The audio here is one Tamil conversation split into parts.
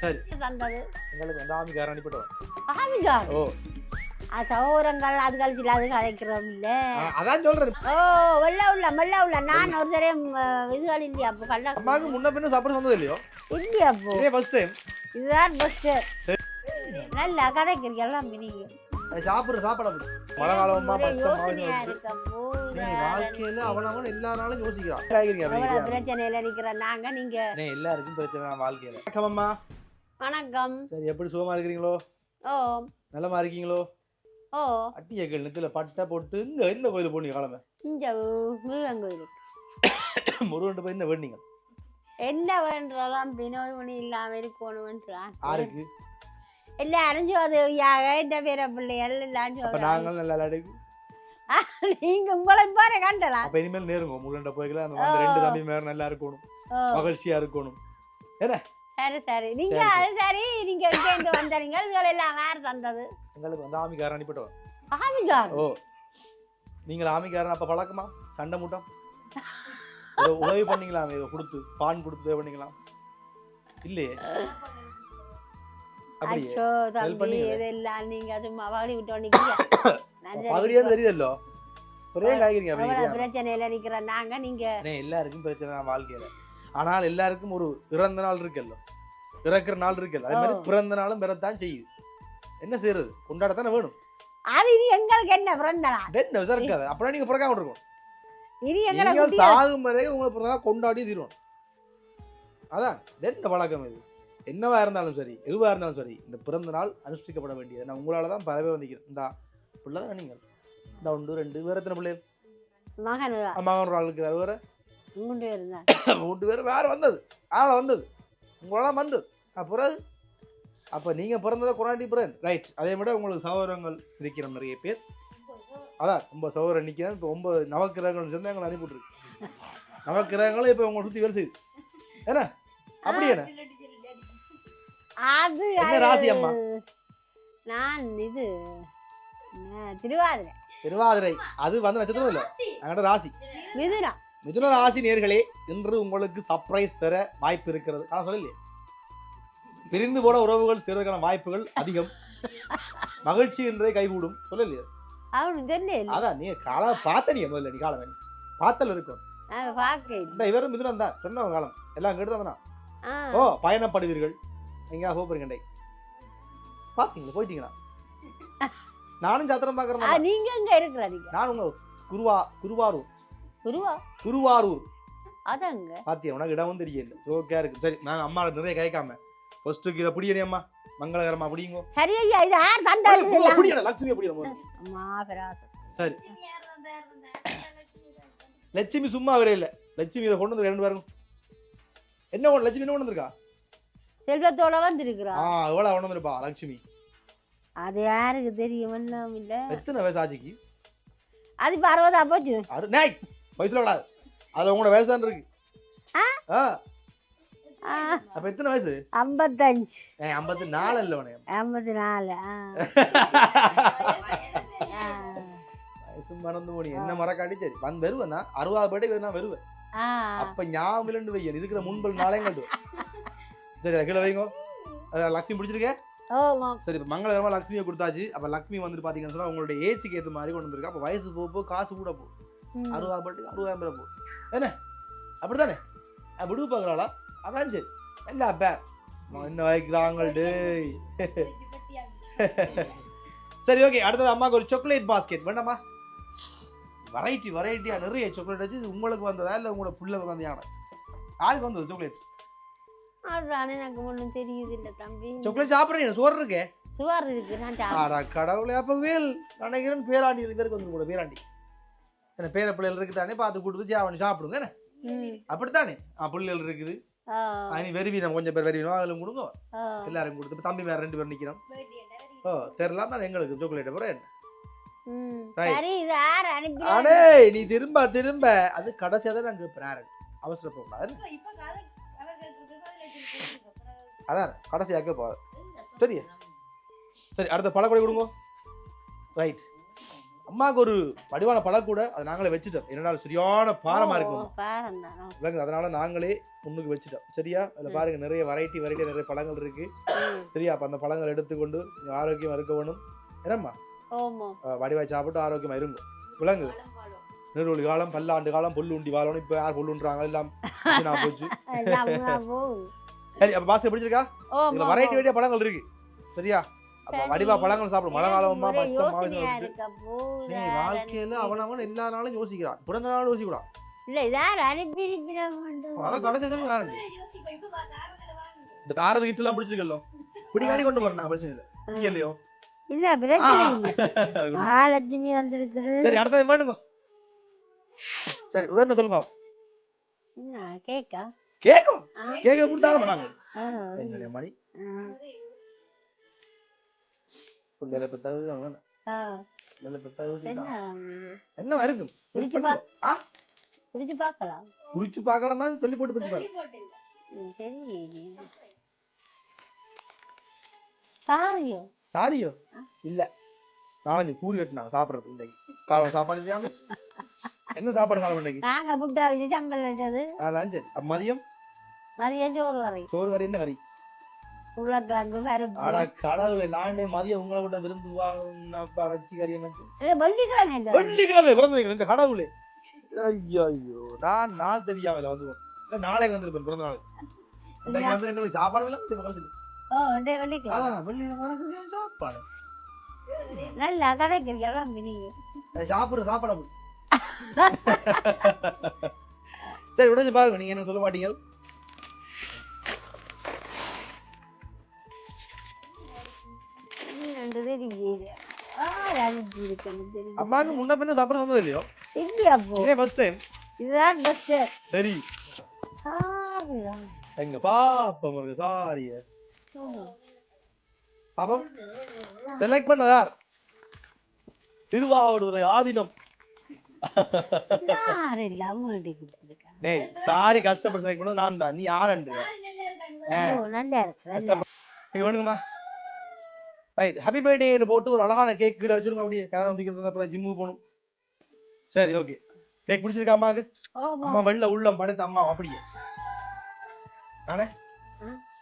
சரி. எங்களுக்கு வந்து ஆமிக்காரன் அனுப்பிட்டோம்? ஆமிகா ஓ. சௌரங்கள் அது கழிச்சு அது கதைக்கிறோம் இல்ல. அதான் சொல்றேன். ஓ வெள்ள உள்ள வெள்ள உள்ள. நான் ஒரு தரம் இதுகள் இல்லையா அப்போ கள்ள அம்மாவுக்கு முன்ன பின்ன சாப்பிட வந்தது இல்லையோ? இல்லையா அப்போ இதே ஃபர்ஸ்ட் டைம் இதுதான் பஸ் நல்லா கதைக்கிறீங்க எல்லாம் நீங்க சாப்பிடுற சாப்பாடு மழை காலமா வாழ்க்கையில அவனவன் எல்லா நாளும் யோசிக்கிறான் பிரச்சனையில நிக்கிற நாங்க நீங்க. எல்லாருக்கும் பிரச்சனை வாழ்க்கையில. வணக்கம் வணக்கம். சரி எப்படி சுகமா இருக்கிறீங்களோ? ஓ. நல்லமா இருக்கீங்களோ? ஓ. அட்டிய கழுத்துல பட்டை போட்டு இங்க இந்த கோயில் போனீங்க கிளம்ப இந்த முருகன் முருகன் போய் என்ன வேண்டீங்க? என்ன வேண்டதெல்லாம் பினோமணி இல்லாம இருக்கணும்ன்றான். ஆருக்கு எல்லாரும் சோதரியாக இந்த பிற பிள்ளைகள் எல்லாம் அப்ப சொல்றாங்க. நாங்கள் நல்லா அடைக்கு. நீங்க உங்களை போற கண்டலாம் அப்ப இனிமேல் நேருங்க முருகன் போய்க்கல அந்த ரெண்டு தம்பி மேல நல்லா இருக்கணும் மகிழ்ச்சியா இருக்கணும். சரி சரி. நீங்க அது சரி. நீங்க இங்க வந்தீங்க. இதுகள் எல்லாம் வேற தந்தது? எங்களுக்கு வந்து ஆமிக்காரன் அனுப்பிட்டோம் ஆமிகார்? ஓ. நீங்கள் ஆமிக்காரன் அப்ப பழக்கமா? சண்டை மூட்டம் உதவி பண்ணீங்களா ஏதோ கொடுத்து பான் கொடுத்து உதவி பண்ணீங்களா? இல்லையே. அச்சோ தம்பி. இதெல்லாம் நீங்க சும்மா பகடி விட்டு நிக்கிறீங்க பகுதியானு தெரியுதல்லோ ஒரே காய்கறிங்க? பிரச்சனையில நிக்கிற நாங்க நீங்க. எல்லாருக்கும் பிரச்சனை வாழ்க்கையில. ஆனால் எல்லாருக்கும் ஒரு இறந்த நாள் இருக்குல்ல. இறக்குற நாள் இருக்குல்ல. அதே மாதிரி. பிறந்த நாளும் பிறத்தான் செய்யுது. என்ன செய்யறது? கொண்டாடத்தானே வேணும். அது இனி எங்களுக்கு என்ன பிறந்தனா என்ன விசாரிக்காது. அப்படின்னா நீங்க பிறக்காம இருக்கும் இனி எங்களை நீங்கள் குட்டியா- சாகும் வரை உங்களை பிறந்த நாள் கொண்டாடி தீருவோம். அதான். என்ன பழக்கம் இது? என்னவா இருந்தாலும் சரி எதுவா இருந்தாலும் சரி இந்த பிறந்த நாள் அனுஷ்டிக்கப்பட வேண்டியது. நான் உங்களால தான் பல பேர் வந்திக்கிறேன் இந்த பிள்ளை தான் நீங்கள். இந்த ஒன்று ரெண்டு வேற எத்தனை பிள்ளைகள்? மகன் அம்மா ஒரு ஆள் இருக்கிறார். வேற? மூன்று பேர் தான் மூன்று பேர் வேற வந்தது. ஆள வந்தது. உங்களால வந்தது. அப்புறம் அப்ப நீங்க பிறந்ததை கொண்டாடி பிறன். ரைட் அதே மாதிரி உங்களுக்கு சகோதரங்கள் இருக்கிற நிறைய பேர். அதான் ரொம்ப சகோதரன் நிக்கிறேன் இப்போ ஒன்பது நவக்கிரகங்கள் சேர்ந்து எங்களை அனுப்பிவிட்ருக்கு நவக்கிரகங்களும் இப்போ உங்களை சுத்தி வேலை செய்யுது. என்ன? அப்படி என்ன? அது என்ன ராசி அம்மா? நான் இது திருவாதிரை. திருவாதிரை. அது வந்து நட்சத்திரம் இல்ல. அங்கட ராசி. மிதுனா மிதுன ராசி நேர்களே இன்று உங்களுக்கு சர்ப்ரைஸ் தர வாய்ப்பு இருக்கிறது. ஆனால் சொல்லலையே. பிரிந்து போன உறவுகள் சேர்வதற்கான வாய்ப்புகள் அதிகம். மகிழ்ச்சி என்றே கைகூடும். சொல்லலையே. அதான் நீ காலம் பார்த்த நீ முதல்ல நீ காலம் பார்த்தல இருக்கும். நான் இந்த இவரும் மிதுனம் தான். சொன்னவன் காலம். எல்லாம் கேட்டு தானா. ஆ. ஓ பயணப்படுவீர்கள். எங்கேயா போறீங்க பாத்தீங்களா போயிட்டீங்களா? நானும் சாத்திரம் பாக்குறேன் நீங்க எங்க இருக்கிற நீங்க நான் உங்க குருவா குருவாரூர். குருவா? குருவாரூர். அதங்க. பாத்தியா உனக்கு இடமும் தெரியல சோக்கா இருக்கு. சரி நாங்க அம்மா நிறைய கேட்காம. ஃபர்ஸ்ட்டுக்கு இதை பிடிக்கணே அம்மா. மங்களகரமா பிடிங்கோ. சரி ஐயா இது யார் இதெல்லாம்? பிடிக்கணும் லட்சுமி பிடிக்கணும் அம்மா பிராசம் சரி. லட்சுமி சும்மா வரே இல்ல. லட்சுமி இதை கொண்டு வந்து ரெண்டு பேரும் என்ன கொண்டு லட்சுமி என்ன கொண்டு வந்திருக்கா? செல்வத்தோட வந்திருக்கிறா. ஆ எவ்வளவு கொண்டு வந்திருப்பா லட்சுமி. அது யாருக்கு தெரியும் ஒன்றும் இல்ல. எத்தனை வயசு ஆச்சுக்கு? அது இப்ப அறுபதா போச்சு? அரு நாய் வயசுல விடாது அதுல உங்களோட வயசான் இருக்கு. ஆ? அப்ப எத்தனை வயசு? ஐம்பத்தஞ்சு. ஐம்பத்தி நாலு இல்ல உனக்கு. ஐம்பத்தி நாலு. வயசு மறந்து போனி. என்ன மறக்காட்டி? சரி வந்து வருவேன் நான். அறுபது பேட்டை நான் வருவேன். அப்ப ஞாபகம் இல்லைன்னு வையன். இருக்கிற முன்பல் நாளே கட்டுவேன் சரி அதை கீழே வைங்க. லக்ஷ்மி பிடிச்சிருக்கேன் சரி இப்போ மங்களகரமா லக்ஷ்மியை கொடுத்தாச்சு. அப்ப லக்ஷ்மி வந்துட்டு பாத்தீங்கன்னு சொன்னா உங்களுடைய ஏஜுக்கு ஏற்ற மாதிரி கொண்டு வந்திருக்கா. அப்ப வயசு போக போக காசு கூட ம். அறுபதாம் பாட்டுக்கு அறுபதாயிரம் ரூபாய் போகும் என்ன அப்படித்தானே விடுவு பார்க்குறாளா அதான் சரி என்ன பேர் என்ன வைக்கிறாங்க டேய் சரி ஓகே அடுத்தது அம்மாவுக்கு ஒரு சாக்லேட் பாஸ்கெட் வேண்டாமா வெரைட்டி வெரைட்டியா நிறைய சாக்லேட் வச்சு உங்களுக்கு வந்ததா இல்லை உங்களோட பிள்ளைக்கு வந்ததான யாருக்கு வந்தது சாக்லேட் எனக்கு ஒன்றும் தெரியுது இல்ல தம்பி சாக்லேட் சாப்பிட்றீங்க சோறு இருக்கே சுகர் இருக்கு நான் கடவுளே அப்ப வேல் நினைக்கிறேன் பேராண்டி பேருக்கு வந்து கூட பேராண்டி என்ன பேர பிள்ளைகள் இருக்குதானே பார்த்து கொடுத்து சேவனி சாப்பிடுங்க என்ன? ம். அப்படித்தானே? ஆ பிள்ளைகள் இருக்குது. ஆ, ஆ, நீ வெறுவி நம்ம கொஞ்சம் பேர் வெறுவினோம் அதில் கொடுங்க. எல்லாரும் கொடுத்து தம்பி வேற ரெண்டு பேர் நிக்கிறோம். ஓ தெரியலாம் தான் எங்களுக்கு சாக்லேட் அப்புறம் என்ன? அடே நீ திரும்ப திரும்ப. அது கடைசியாக தான் நாங்கள் பிராரன் அவசரப்படக்கூடாது அதான் கடைசியாக்க போகுது சரி சரி அடுத்த பழக்கூடை கொடுங்க. ரைட் அம்மாவுக்கு ஒரு வடிவான பழக்கூட அதை நாங்களே வச்சுட்டோம். என்னடா சரியான பாரமா இருக்கும். விளங்குது அதனால நாங்களே முன்னுக்கு வச்சுட்டோம். சரியா? அதுல பாருங்க நிறைய வெரைட்டி வெரைட்டி நிறைய பழங்கள் இருக்கு. சரியா? அப்ப அந்த பழங்கள் எடுத்துக்கொண்டு ஆரோக்கியமா இருக்க வேணும். என்னம்மா? வடிவாய் சாப்பிட்டு ஆரோக்கியமா இருங்க. விளங்குது நெருவழி காலம் பல்லாண்டு காலம் புல்லு உண்டி வாழணும் இப்ப யார் புல்லுன்றாங்க? எல்லாம் நான் போச்சு. சரி அப்ப பாசை பிடிச்சிருக்கா? இதுல வெரைட்டி வெரைட்டியா பழங்கள் இருக்கு. சரியா. வடிவா பழங்கள் சாப்பிடும். மழை காலமா. நீ வாழ்க்கையில அவனவன் எல்லா நாளும் யோசிக்கிறான். பிறந்த நாளும் யோசிக்கிறான். இல்ல இருக்கிற வேண்டும். அதான் கடைசி தான் வேற இந்த காரது கிட்ட எல்லாம் பிடிச்சிருக்கല്ലോ பிடிக்காடி கொண்டு போறேன் பிரச்சனை இல்லை. இங்க இல்லையோ இல்ல பிரச்சனை இல்லை. மகாலட்சுமி வந்திருக்குது. சரி அடுத்தது வேணுங்க சரி உதாரணம் சொல்லுங்க. என்ன, கேக்கா. கேக்கும் ஆ. கேக்க கொடுத்தாலும் நாங்க. ஆ, என்னுடைய மணி. அவன் ஆ. பிள்ளைகளை பெத்தாவது என்ன, என்ன இருக்கும் குடிச்சு பார்க்கலாம். குடிச்சு பார்க்கலாம் தான் சொல்லி போட்டு பிடிச்சு சரி சாரியோ. சாரியோ? இல்ல. நாளைக்கு கூறி கட்டினாங்க சாப்பிடுறது இன்னைக்கு. காலம் சாப்பாடு என்ன சாப்பாடு காலம் இன்னைக்கு? நாங்க புட்டா வச்சு வச்சது. அதான் சரி மதியம்? மதிய சோறு கறி சோறு கறி என்ன கறி? உருளைக்கிழங்கு கடவுளை நானே மதியம் உங்களை விட விருந்து வாங்க வச்சு கறி என்ன இல்ல, வெள்ளிக்கிழமை இல்லை. வெள்ளிக்கிழமை பிறந்த இந்த கடவுளே. ஐயோ ஐயோ நான் நாள் தெரியாமல வந்து இல்ல நாளைக்கு வந்திருப்பேன் பிறந்த நாள். இன்னைக்கு வந்து எங்களுக்கு சாப்பாடு ஏன் சாப்பாடு? நல்லா அது சாப்பிடுற சாப்பாடு. சரி உடனே பாருங்க நீங்க என்ன சொல்ல மாட்டீங்க? இருக்கு பாப்பம் செலக்ட் திருவாவூர் ஆதீனம் யாரு சாரி கஷ்டப்பட்டு செலக்ட் நான் தான் நீ யாரண்டு ஓ நல்லா இருக்கு நல்லா இங்க வேணுங்கம்மா ரைட் ஹாப்பி பர்த்டேன்னு போட்டு ஒரு அழகான கேக் கீழே வச்சிருங்க. அப்படியே கதை நம்பிக்கிறது அப்புறம் ஜிம்முக்கு போகணும். சரி ஓகே கேக் பிடிச்சிருக்கா அம்மாவுக்கு அம்மா வெள்ள உள்ளம் படைத்த அம்மா அப்படியே. நானே.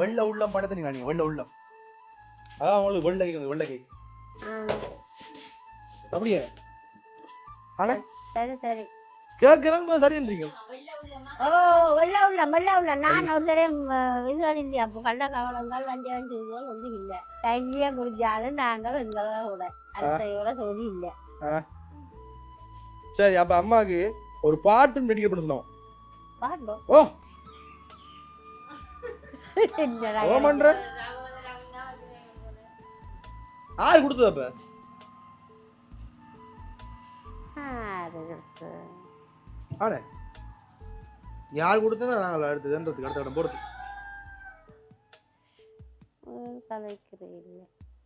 வெள்ள உள்ளம் படைத்த நீ நானே வெள்ள உள்ளம். அதான் உங்களுக்கு வெள்ளை கேக் வெள்ளை கேக் அப்படியே. ஆனே சரி சரி. கேட்கிறேன் சரின்றீங்க ஓ வெள்ள உள்ள வெள்ள உள்ள நான் ஒரு தரம் இது இல்லையா அப்போ கள்ள கவலங்கள் வஞ்சம் வஞ்சம் வந்து இல்லை. கையிலே குடிச்சாலும் நாங்கள் எங்களை கூட அடுத்தையோட சொல்லி இல்லை. சரி அப்ப அம்மாவுக்கு ஒரு பாட்டு மெடிக்கல் பண்ண சொன்னோம். பாட்டோம் ஓ. ஓ பண்ற? யாரு கொடுத்தது அப்ப? ஆனே யார் கொடுத்ததா நாங்கள் அடுத்ததுன்றதுக்கு அடுத்த இடம்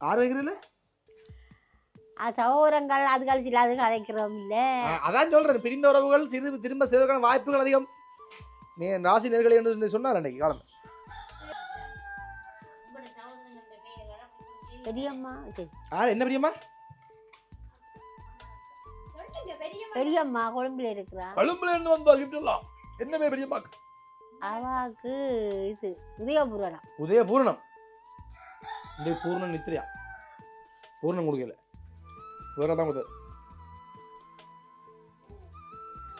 யார் வைக்கிறீங்கள சௌரங்கள் அது கழிச்சு அது கதைக்கிறோம் இல்லை அதான் சொல்றேன் பிரிந்த உறவுகள் சிறு திரும்ப செய்வதற்கான வாய்ப்புகள் அதிகம். நீ ராசி நேர்களை என்று சொன்னார் அன்னைக்கு காலம். பெரியம்மா சரி. யார்? என்ன பிரியமா பெரியம்மா கொழும்புல இருக்கிறா. கொழும்புல இருந்து வந்தா கிஃப்ட் எல்லாம். என்னவே பெரியம்மா? அவாக்கு இது உதயபுரணம். உதய பூரணம் இந்த பூர்ணம் நித்ரியா பூர்ணம் கொடுக்கல. வேற தான் கொடுத்தது.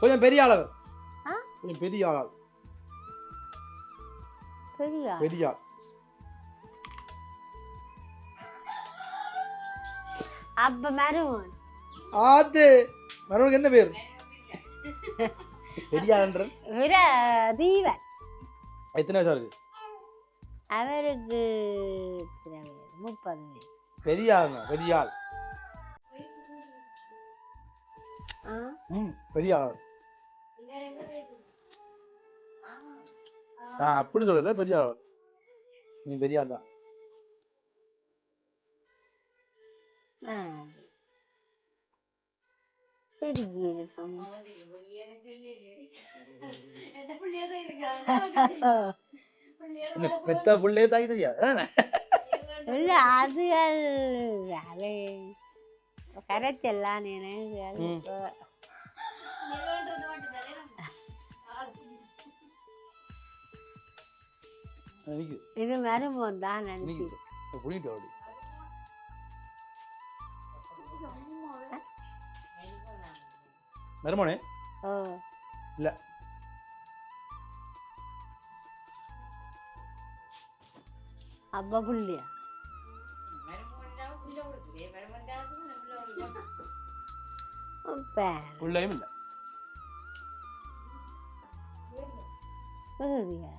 கொஞ்சம் பெரிய அளவு ஆ? கொஞ்சம் பெரிய ஆள் பெரியா? பெரிய ஆள். அப்ப மருவன் ஆத்து. மறுபடியும் என்ன பேர்? பெரிய ஆள்ன்ற விர தீவன் எத்தனை வயசா இருக்கு? அவருக்கு? முப்பது வயசு? பெரிய ஆளுங்க பெரிய ஆள் ஆ? ம் பெரிய ஆள் ஆ அப்படி சொல்லல பெரிய ஆள் நீ பெரிய ஆள் தான் பெத்த புள்ளையே தாய் தெரியாது. அதானே? இல்ல அதுகள் அவை கரைச்செல்லாம் நினைவு இது மருமம் தான் புரியுது அப்படி மருமோனே? இல்ல. அப்பா புள்ளியா? பேர் புள்ளையும் இல்ல. சரியா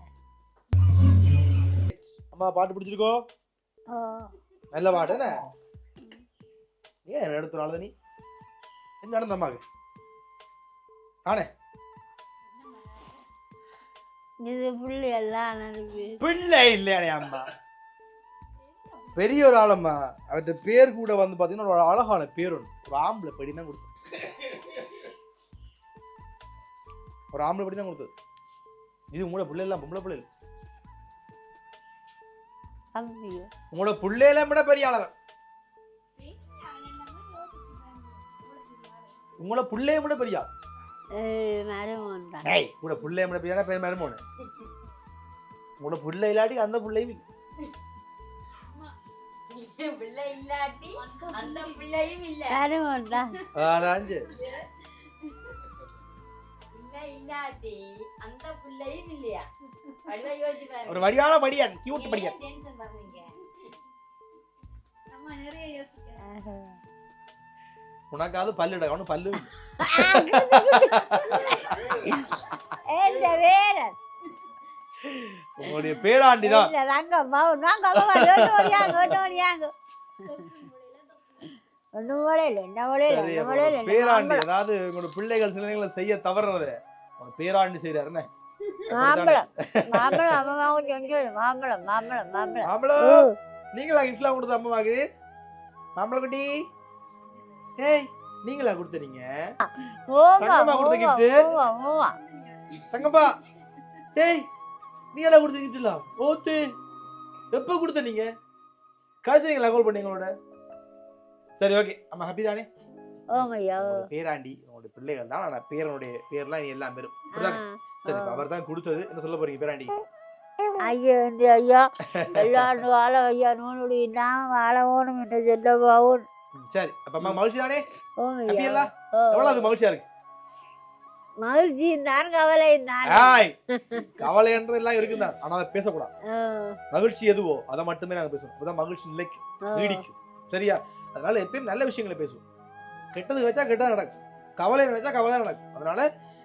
அம்மா பாட்டு பிடிச்சிருக்கோ? ஓ நல்ல பாட்டு என்ன? ஏன் எடுத்த நாள் ஆனே. இது புள்ளி எல்லாம் பிள்ளை இல்லையானே அம்மா. பெரிய ஒரு ஆளம்மா. அவர்கிட்ட பேர் கூட வந்து பாத்தீங்கன்னா ஒரு அழகான பேர் ஒன்று ஒரு ஆம்பளை படி தான் கொடுத்தது. ஒரு ஆம்பளை படி தான் கொடுத்தது. இது உங்களோட பிள்ளை எல்லாம் பொம்பளை பிள்ளை இல்ல. உங்களோட பிள்ளையில விட பெரிய ஆளவன். உங்களோட பிள்ளைய விட பெரிய ஆள். ஏய், உங்களோட பிள்ளைய விட பெரிய பேர் மருமோனு? உங்களோட பிள்ளை இல்லாட்டி அந்த பிள்ளையும் இல்லை. பிள்ளை இல்லாட்டி அந்த பிள்ளையும் இல்ல. பிள்ளை ஒரு வடிவான படியான் கியூட் படியான். நிறைய யோசிக்கிறேன் உனக்காவது பல்லு. இந்த வேற உங்களுடைய பேராண்டி தான் அம்மா அம்மா பேராண்டி அதாவது உங்களோட பிள்ளைகள் சில நேரங்களில் செய்ய தவறுறது. பேராண்டி செய்யறாருன்னு மாம்பழம். மாம்பழம் மாம்பழம் மாம்பழம் மாம்பழம். மாம்பழம்? நீங்களா கிஃப்ட்லாம் கொடுத்த அம்மாவுக்கு? மாம்பழம் குட்டி? ஏய் நீங்களா கொடுத்த நீங்க மூவா தங்கம்மா கொடுத்த மூவா தங்கப்பா டேய் நீங்களா கொடுத்த கிஃப்ட்லாம் ஓத்து எப்ப கொடுத்த நீங்க? காய்ச்சறீங்களா கால் பண்ணீங்களோட சரி ஓகே அம்மா ஹாப்பி தானே? உங்களோட பேராண்டி உங்களோட பிள்ளைகள் தான். ஆனா பேரனுடைய பேர்லாம் நீ எல்லாம் பேரும்? சரி அவர் தான் கொடுத்தது. என்ன சொல்ல போறீங்க பேராண்டி? ஐயோ ஐயா எல்லாரும் வாழ ஐயா நூனுடைய நாம வாழ ஓணும் என்று சொல்லவாவும் ம், சரி. அப்ப அம்மா மகிழ்ச்சி தானே ஹாப்பி ஓமையா எல்லாம் எவ்வளவு அது மகிழ்ச்சியா இருக்கு? மகிழ்ச்சி தான் கவலை தான் கவலை என்று எல்லாம் இருக்குதான் ஆனா அதை பேசக்கூடாது. மகிழ்ச்சி எதுவோ அதை மட்டுமே நாங்க பேசுவோம். அப்பதான் மகிழ்ச்சி நிலைக்கும் நீடிக்கும். சரியா? அதனால எப்பயும் நல்ல விஷயங்களை பேசுவோம். கெட்டது வச்சா கெட்டதா நடக்கும். கவலை நினைச்சா கவலை நடக்கும். அதனால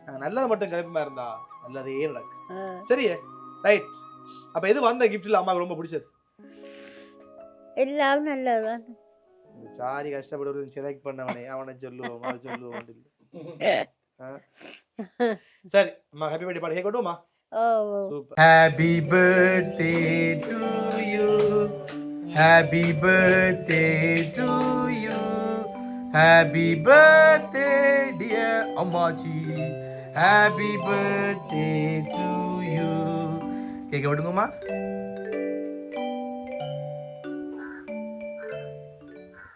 நாங்க நல்லது மட்டும் கருப்பமா இருந்தா நல்லதே நடக்கும். சரியே? ரைட் அப்ப எது வந்த கிஃப்ட்ல அம்மாவுக்கு ரொம்ப பிடிச்சது? எல்லாம் நல்லதுதான். சாரி கஷ்டப்படுறது செலக்ட் பண்ணவனே அவனை சொல்லுவோம் அதை சொல்லுவோம் சரி அம்மா ஹாப்பி பர்த்டே பாடி கேட்கட்டுமா ஓ Super. Happy birthday to you. Happy birthday to you. Happy birthday, dear Amachi. Happy birthday to you. கேட்க விடுங்கம்மா